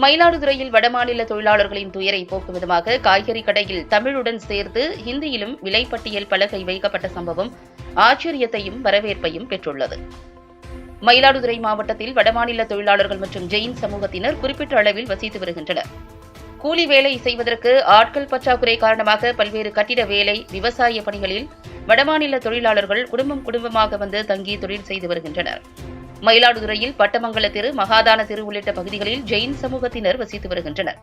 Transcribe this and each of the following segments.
மயிலாடுதுறையில் வடமாநில தொழிலாளர்களின் துயரை போக்கும் விதமாக காய்கறி கடையில் தமிழுடன் சேர்த்து ஹிந்தியிலும் விலைப்பட்டியல் பலகை வைக்கப்பட்ட சம்பவம் ஆச்சரியத்தையும் வரவேற்பையும் பெற்றுள்ளது. மயிலாடுதுறை மாவட்டத்தில் வடமாநில தொழிலாளர்கள் மற்றும் ஜெயின் சமூகத்தினர் குறிப்பிட்ட அளவில் வசித்து வருகின்றனர். கூலி வேலை செய்வதற்கு ஆட்கள் பற்றாக்குறை காரணமாக பல்வேறு கட்டிட வேலை விவசாய பணிகளில் வடமாநில தொழிலாளர்கள் குடும்பம் குடும்பமாக வந்து தங்கி தொழில் செய்து வருகின்றனர். மயிலாடுதுறையில் பட்டமங்கல தெரு மகாதான தெரு உள்ளிட்ட பகுதிகளில் ஜெயின் சமூகத்தினர் வசித்து வருகின்றனர்.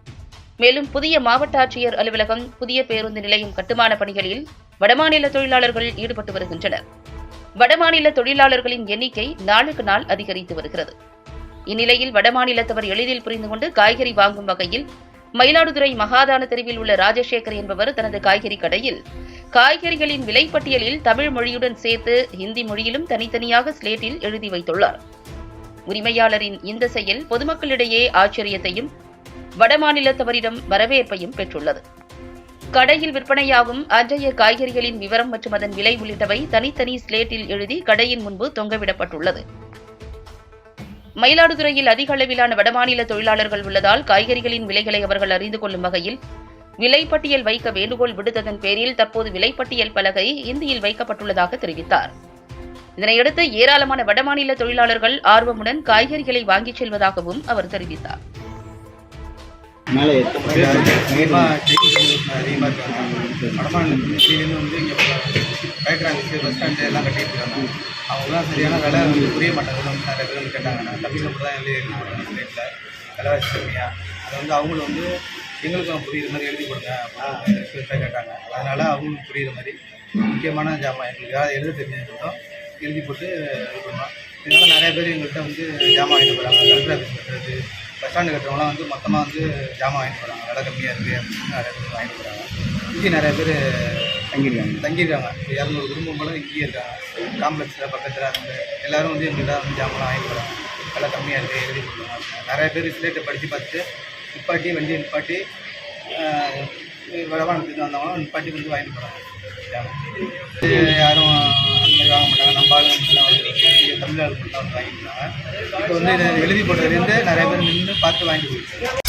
மேலும் புதிய மாவட்ட ஆட்சியர் அலுவலகம் புதிய பேருந்து நிலையம் கட்டுமான பணிகளில் வடமாநில தொழிலாளர்கள் ஈடுபட்டு வருகின்றனர். வடமாநில தொழிலாளர்களின் எண்ணிக்கை நாளுக்கு நாள் அதிகரித்து வருகிறது. இந்நிலையில் வடமாநிலத்தவர் எளிதில் புரிந்து கொண்டு காய்கறி வாங்கும் வகையில் மயிலாடுதுறை மகாதான தெருவில் உள்ள ராஜசேகர் என்பவர் தனது காய்கறி கடையில் காய்கறிகளின் விலைப்பட்டியலில் தமிழ் மொழியுடன் சேர்த்து ஹிந்தி மொழியிலும் தனித்தனியாக ஸ்லேட்டில் எழுதி வைத்துள்ளார். உரிமையாளரின் இந்த செயல் பொதுமக்களிடையே ஆச்சரியத்தையும் வடமாநிலத்தவரிடம் வரவேற்பையும் பெற்றுள்ளது. கடையில் விற்பனையாகும் அன்றைய காய்கறிகளின் விவரம் மற்றும் அதன் விலை உள்ளிட்டவை தனித்தனி ஸ்லேட்டில் எழுதி கடையின் முன்பு தொங்கவிடப்பட்டுள்ளது. மயிலாடுதுறையில் அதிக அளவிலான வடமாநில தொழிலாளர்கள் உள்ளதால் காய்கறிகளின் விலைகளை அவர்கள் அறிந்து கொள்ளும் வகையில் விலைப்பட்டியல் வைக்க வேண்டுகோள் விடுத்ததன் பேரில் தற்போது விலைப்பட்டியல் பலகை இந்தியில் வைக்கப்பட்டுள்ளதாக தெரிவித்தார். இதனையடுத்து ஏராளமான வடமாநில தொழிலாளர்கள் ஆர்வமுடன் காய்கறிகளை வாங்கிச் செல்வதாகவும் அவர் தெரிவித்தார். மேலே எட்டு மணி அதிகமாக டெய்லி அதிகமாக இருக்காங்க வடமாநிலத்துலேருந்து வந்து இங்கே பயக்கிறாங்க பஸ் ஸ்டாண்டு எல்லாம் கட்டிட்டு இருக்காங்க அவங்களாம் சரியான விலை வந்து புரிய மாட்டாங்க நிறைய பேர் வந்து கேட்டாங்க நான் தமிழ் மட்டும் தான் எழுதி ஸ்டேட்டில் விலைவாசி கம்மியாக அதை வந்து அவங்களும் வந்து எங்களுக்கும் புரியுற மாதிரி எழுதி கொடுங்க அப்படின்னு கேட்டாங்க. அதனால் அவங்களும் புரியுற மாதிரி முக்கியமான ஜாமான் எங்களுக்கு யாராவது எழுத தெரிஞ்சதும் எழுதி போட்டு இது பண்ணோம். இதனால் நிறைய பேர் எங்கள்கிட்ட வந்து ஜாமான் வாங்கிட்டு போகிறாங்க கலெக்டர் ஆஃபீஸ் கட்டுறது பஸ் ஸ்டாண்டு கட்டுறவங்களாம் வந்து மொத்தமாக வந்து ஜாமான் வாங்கிட்டு போகிறாங்க விலை கம்மியாக இருக்குது அப்படின்னு நிறைய பேர் வாங்கிட்டு போகிறாங்க இங்கே நிறைய பேர் தங்கியிருக்காங்க. தங்கியிருக்காங்க. இரநூறு குடும்பம் போல இங்கேயே இருக்காங்க. காம்ப்ளெக்ஸில் பக்கத்தில் அந்த எல்லாரும் வந்து எங்கள்கிட்ட வந்து ஜாமான் வாங்கிட்டு போகிறாங்க விலை கம்மியாக இருக்குது எழுதி கொடுக்குறாங்க. நிறைய பேர் ஸ்லேட்டை படித்து பார்த்துட்டு நிப்பாட்டி வண்டியை நிப்பாட்டி வடவானத்துக்கு வந்தவங்களும் நிப்பாட்டி வந்து வாங்கிட்டு போகிறாங்க யாரும் அந்த மாதிரி வாங்க மாட்டாங்க நம்ம ஆளுங்க தமிழ் ஆளுங்க வந்து வாங்கிட்டு போனாங்க இப்போ வந்து இதை எழுதி போட்டதுலேருந்து நிறைய பேர் நின்று பார்த்து வாங்கிட்டு போயிருக்காங்க